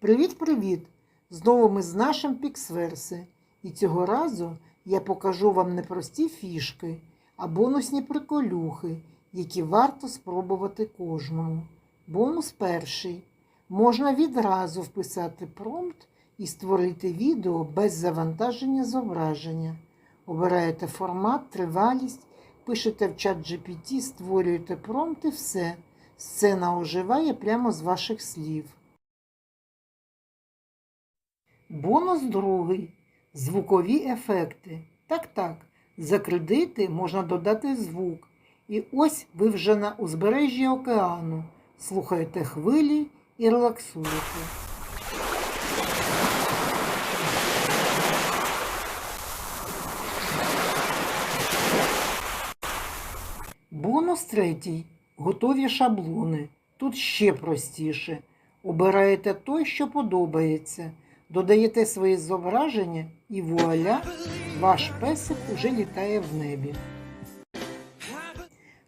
Привіт-привіт! Знову ми з нашим Піксверси. І цього разу я покажу вам не прості фішки, а бонусні приколюхи, які варто спробувати кожному. Бонус перший. Можна відразу вписати промпт і створити відео без завантаження зображення. Обираєте формат, тривалість, пишете в чат GPT, створюєте промпт і все. Сцена оживає прямо з ваших слів. Бонус другий. Звукові ефекти. Так, так. За кредити можна додати звук. І ось ви вже на узбережжі океану. Слухаєте хвилі і релаксуєте. Бонус третій. Готові шаблони. Тут ще простіше. Обираєте той, що подобається, додаєте свої зображення і вуаля, ваш песик уже літає в небі.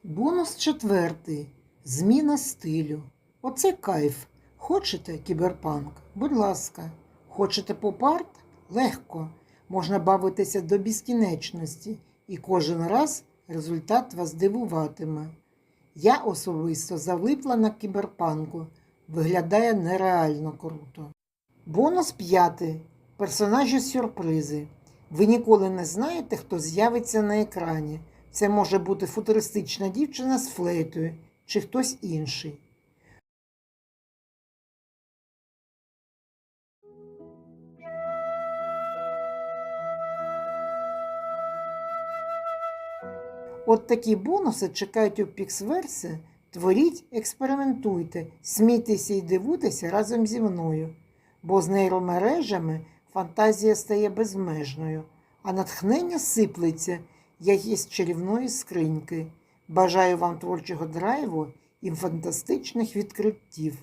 Бонус четвертий. Зміна стилю. Оце кайф. Хочете кіберпанк? Будь ласка. Хочете поп-арт? Легко. Можна бавитися до безкінечності, і кожен раз результат вас дивуватиме. Я особисто залипла на кіберпанку. Виглядає нереально круто. Бонус п'ятий. Персонажі сюрпризи. Ви ніколи не знаєте, хто з'явиться на екрані. Це може бути футуристична дівчина з флейтою чи хтось інший. От такі бонуси чекають у Піксверсі. Творіть, експериментуйте, смійтеся і дивуйтеся разом зі мною, бо з нейромережами фантазія стає безмежною, а натхнення сиплеться, як із чарівної скриньки. Бажаю вам творчого драйву і фантастичних відкриттів.